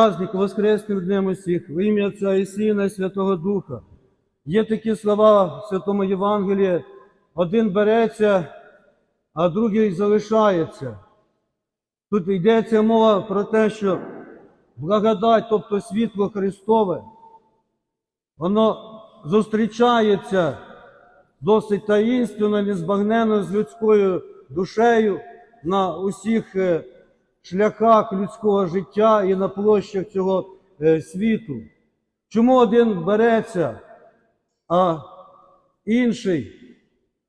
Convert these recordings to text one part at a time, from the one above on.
праздник Воскресним Днем усіх, в ім'я Отця і Сина, і Святого Духа. Є такі слова в Святому Євангелії, один береться, а другий залишається. Тут йдеться мова про те, що благодать, тобто світло Христове, воно зустрічається досить таїнственно, незбагненно з людською душею на усіх е, шляхах людського життя і на площах цього е, світу. Чому один береться, а інший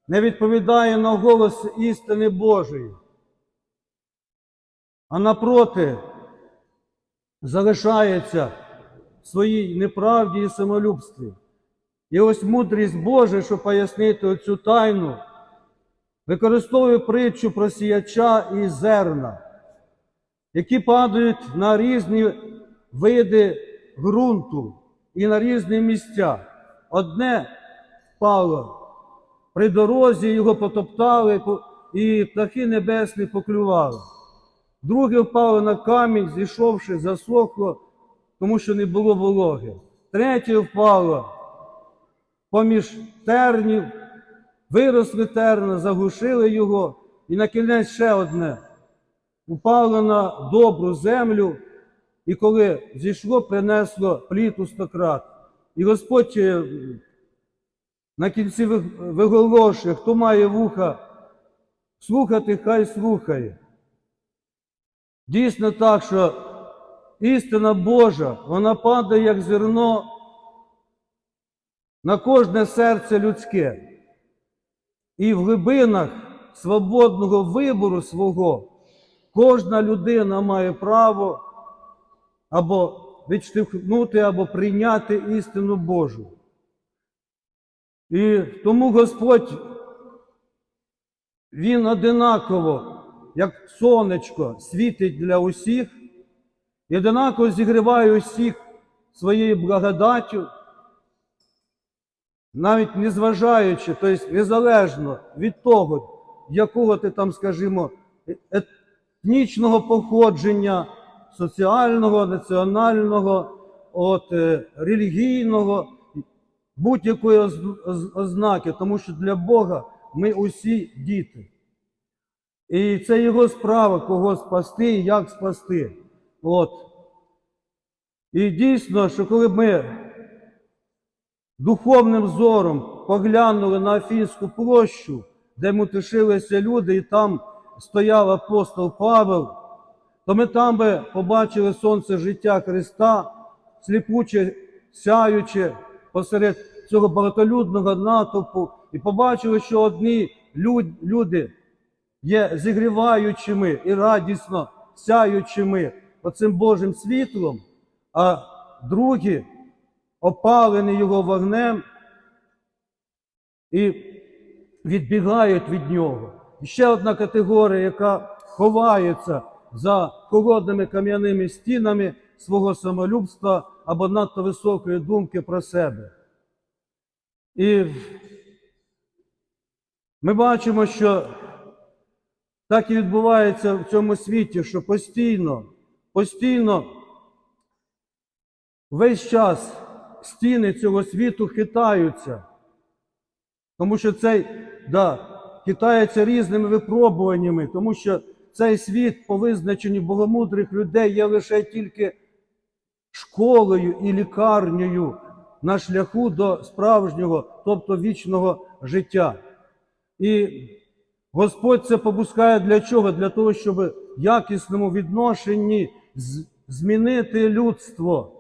не відповідає на голос істини Божої, а напроти залишається в своїй неправді і самолюбстві. І ось мудрість Божа, щоб пояснити оцю тайну, використовує притчу про сіяча і зерна, які падають на різні види ґрунту і на різні місця. Одне впало при дорозі, його потоптали, і птахи небесні поклювали. Друге впало на камінь, зійшовши, засохло, тому що не було вологи. Третє впало поміж тернів, виросли терна, заглушили його, і на кінець ще одне упало на добру землю, і коли зійшло, принесло плід у стократ. І Господь е, на кінці ви- виголошує, хто має вуха слухати, хай слухає. Дійсно так, що істина Божа, вона падає як зерно на кожне серце людське. І в глибинах свободного вибору свого кожна людина має право або відштовхнути, або прийняти істину Божу. І тому Господь, Він одинаково, як сонечко, світить для усіх, і одинаково зігріває усіх своєю благодаттю, навіть незважаючи, тобто незалежно від того, якого ти там, скажімо, етнічного походження, соціального, національного, от, е, релігійного, будь-якої оз- оз- ознаки, тому що для Бога ми усі діти. І це його справа, кого спасти і як спасти. От. І дійсно, що коли ми духовним зором поглянули на Афінську площу, де мутишилися люди, і там стояв апостол Павел, то ми там би побачили сонце життя Христа, сліпуче, сяюче посеред цього багатолюдного натовпу, і побачили, що одні люди є зігріваючими і радісно сяючими оцим Божим світлом, а другі опалені його вогнем і відбігають від нього. Ще одна категорія, яка ховається за холодними кам'яними стінами свого самолюбства або надто високої думки про себе. І ми бачимо, що так і відбувається в цьому світі, що постійно, постійно весь час стіни цього світу хитаються. Тому що цей, да, хитається різними випробуваннями, тому що цей світ по визначенню богомудрих людей є лише тільки школою і лікарнею на шляху до справжнього, тобто вічного життя. І Господь це попускає для чого? Для того, щоб в якісному відношенні змінити людство.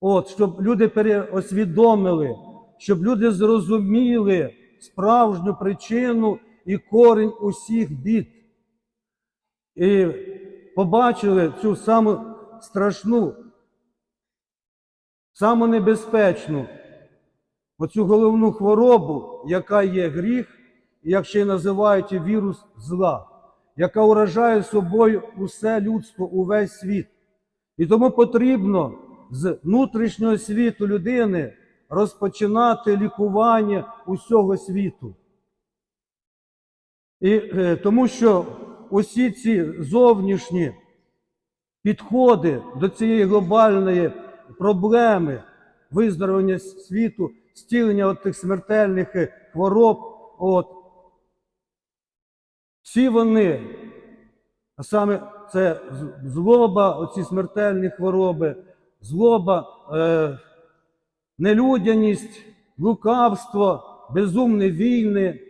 От, щоб люди переосвідомили, щоб люди зрозуміли справжню причину і корінь усіх бід. І побачили цю саму страшну, саму небезпечну, оцю головну хворобу, яка є гріх, як ще й називають вірус зла, яка уражає собою усе людство, увесь світ. І тому потрібно з внутрішнього світу людини розпочинати лікування усього світу. І е, тому що усі ці зовнішні підходи до цієї глобальної проблеми виздоровлення світу, стілення от тих смертельних е, хвороб. От. Всі вони, а саме це злоба, оці смертельні хвороби, злоба, е, нелюдяність, лукавство, безумні війни,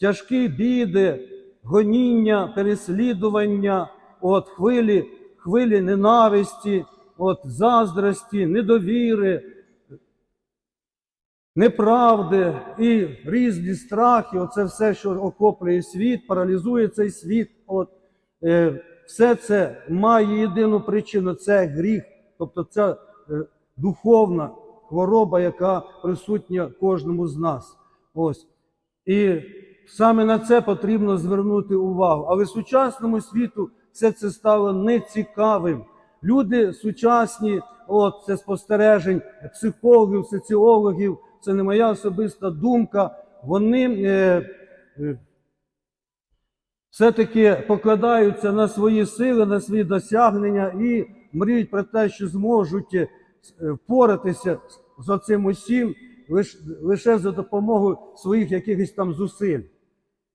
тяжкі біди, гоніння, переслідування, от, хвилі, хвилі ненависті, от, заздрості, недовіри, неправди і різні страхи, оце все, що охоплює світ, паралізує цей світ. От, е, все це має єдину причину це гріх, тобто це духовна хвороба, яка присутня кожному з нас. Ось. І саме на це потрібно звернути увагу. Але сучасному світу все це стало нецікавим. Люди сучасні, от це спостережень психологів, соціологів, це не моя особиста думка. Вони е, е, все-таки покладаються на свої сили, на свої досягнення і мріють про те, що зможуть впоратися з оцим усім лише, лише за допомогою своїх якихось там зусиль.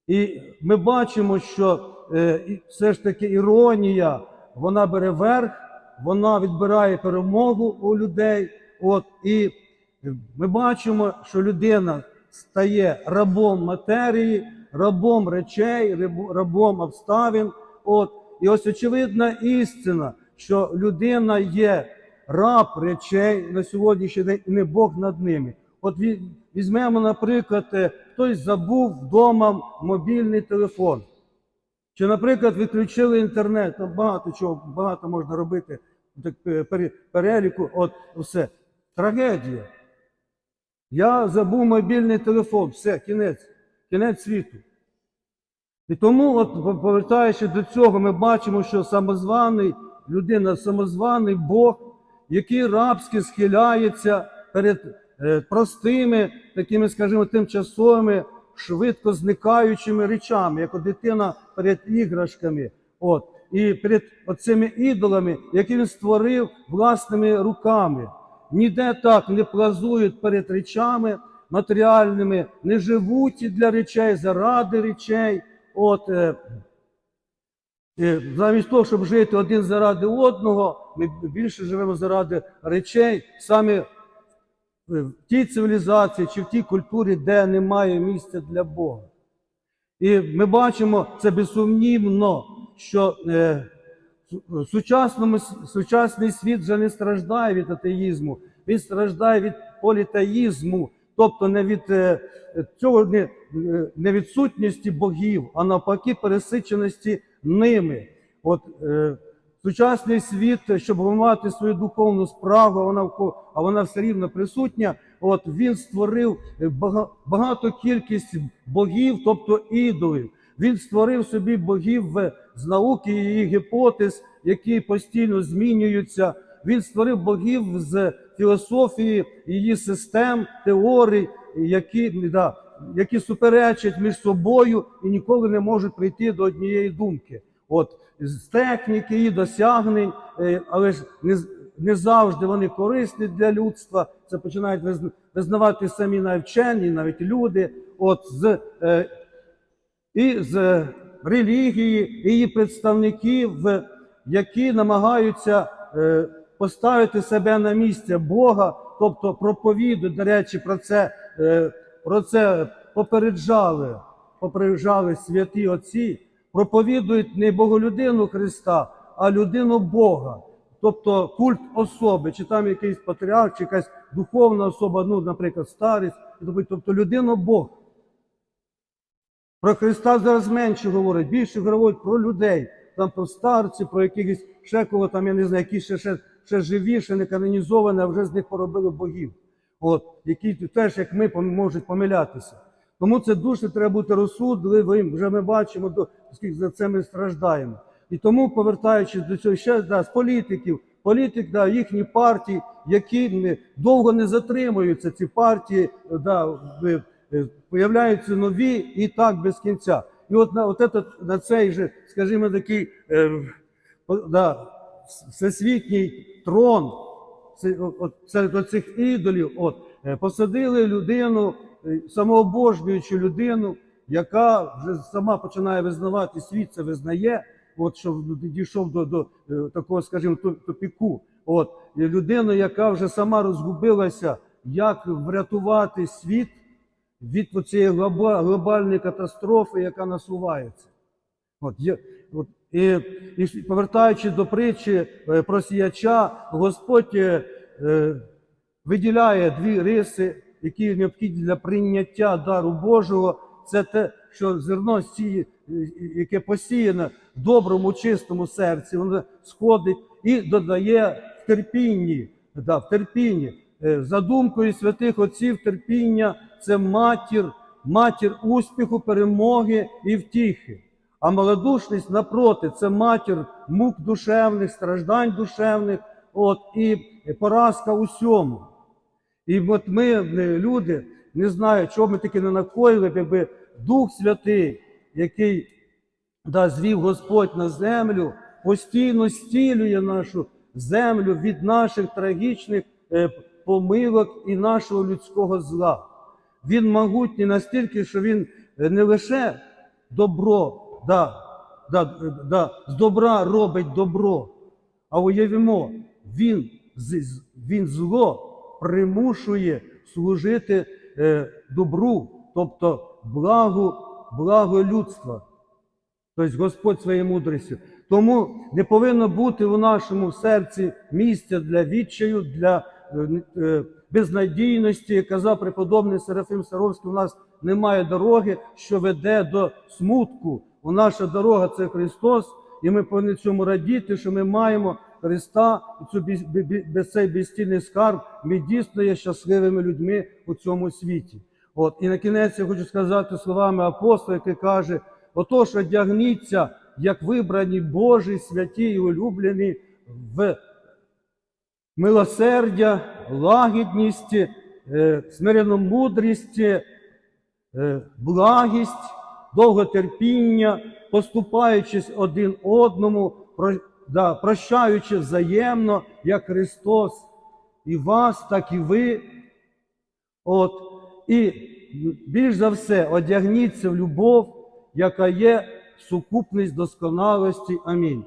І ми бачимо, що е, все ж таки іронія, вона бере верх, вона відбирає перемогу у людей. От, і ми бачимо, що людина стає рабом матерії, рабом речей, рабом обставин. От, і ось очевидна істина, що людина є раб речей на сьогоднішній день, і не Бог над ними. От візьмемо, наприклад, е, хтось забув вдома мобільний телефон. Чи, наприклад, відключили інтернет, там багато чого, багато можна робити, так, е, переліку, от все. Трагедія. Я забув мобільний телефон, все, кінець, кінець світу. І тому, от, повертаючись до цього, ми бачимо, що самозваний людина, самозваний Бог, який рабськи схиляється перед е, простими, такими, скажімо, тимчасовими, швидко зникаючими речами, як дитина перед іграшками. От. І перед оцими ідолами, які він створив власними руками. Ніде так не плазують перед речами матеріальними, не живуть для речей, заради речей. От, е, е, замість того, щоб жити один заради одного, ми більше живемо заради речей, саме в тій цивілізації чи в тій культурі, де немає місця для Бога. І ми бачимо це безсумнівно, що е, сучасному, сучасний світ вже не страждає від атеїзму, він страждає від політеїзму, тобто не від е, цього не, е, не відсутності богів, а навпаки, пересиченості ними. От е, сучасний світ, щоб мати свою духовну справу, а вона, а вона все рівно присутня. От він створив е, багато кількість богів, тобто ідолів. Він створив собі богів з науки і гіпотез, які постійно змінюються. Він створив богів з філософії, її систем, теорій, які, да, які суперечать між собою і ніколи не можуть прийти до однієї думки. От з техніки і досягнень, е, але ж не, не завжди вони корисні для людства. Це починають визнавати самі навіть вчені, навіть люди. От з е, і з релігії, і її представників, які намагаються е, поставити себе на місце Бога, тобто проповідують, до речі, про це, про це попереджали, попереджали святі отці, проповідують не боголюдину Христа, а людину Бога. Тобто культ особи, чи там якийсь патріарх, чи якась духовна особа, ну, наприклад, старість, тобто людину Бог. Про Христа зараз менше говорять, більше говорять про людей, там про старців, про якихось ще кого там, я не знаю, які ще, ще, ще живі, не канонізовані, а вже з них поробили богів. От, які теж, як ми, можуть помилятися. Тому це дуже треба бути розсудливим. Вже ми бачимо, скільки за це ми страждаємо. І тому, повертаючись до цього, ще да, з політиків, політик, да, їхні партії, які довго не затримуються, ці партії, да, е, появляються нові і так без кінця. І от на, от этот, на цей же, скажімо, такий е, да, всесвітній трон це- от- серед оцих ідолів, от, е, посадили людину, е, самообожнюючу людину, яка вже сама починає визнавати, світ це визнає, от, що дійшов до, до е, такого, скажімо, тупіку. От, і людину, яка вже сама розгубилася, як врятувати світ від цієї глобальної катастрофи, яка насувається. От, є, от, і, і повертаючись до притчі е, про сіяча, Господь е, е, виділяє дві риси, які необхідні для прийняття дару Божого. Це те, що зерно сіє, е, яке посіяне в доброму, чистому серці, воно сходить і додає в терпінні. Да, в терпінні. Е, За думкою святих отців, терпіння це матір, матір успіху, перемоги і втіхи. А малодушність, напроти, це матір мук душевних, страждань душевних, от, і поразка усьому. І от ми, е, люди, не знаю, чого ми таки не накоїли, якби Дух Святий, який да, звів Господь на землю, постійно стілює нашу землю від наших трагічних е, помилок і нашого людського зла. Він могутній настільки, що він е, не лише добро, да, да, да, з добра робить добро, а уявімо, він, він зло примушує служити е, добру, тобто благу, благу людства. Тобто Господь своєю мудрістю. Тому не повинно бути у нашому серці місця для відчаю, для е, е, безнадійності. Казав преподобний Серафим Саровський, у нас немає дороги, що веде до смутку. У наша дорога це Христос, і ми повинні цьому радіти, що ми маємо Христа, цю без цей безцінний скарб. Ми дійсно є щасливими людьми у цьому світі. От і на кінець я хочу сказати словами апостола, який каже: отож, одягніться, як вибрані Божі, святі і улюблені в милосердя, лагідність, е, смиренну мудрість, е, благість, довготерпіння, поступаючись один одному, да, прощаючи взаємно, як Христос і вас, так і ви. От, і більш за все одягніться в любов, яка є сукупність досконалості. Амінь.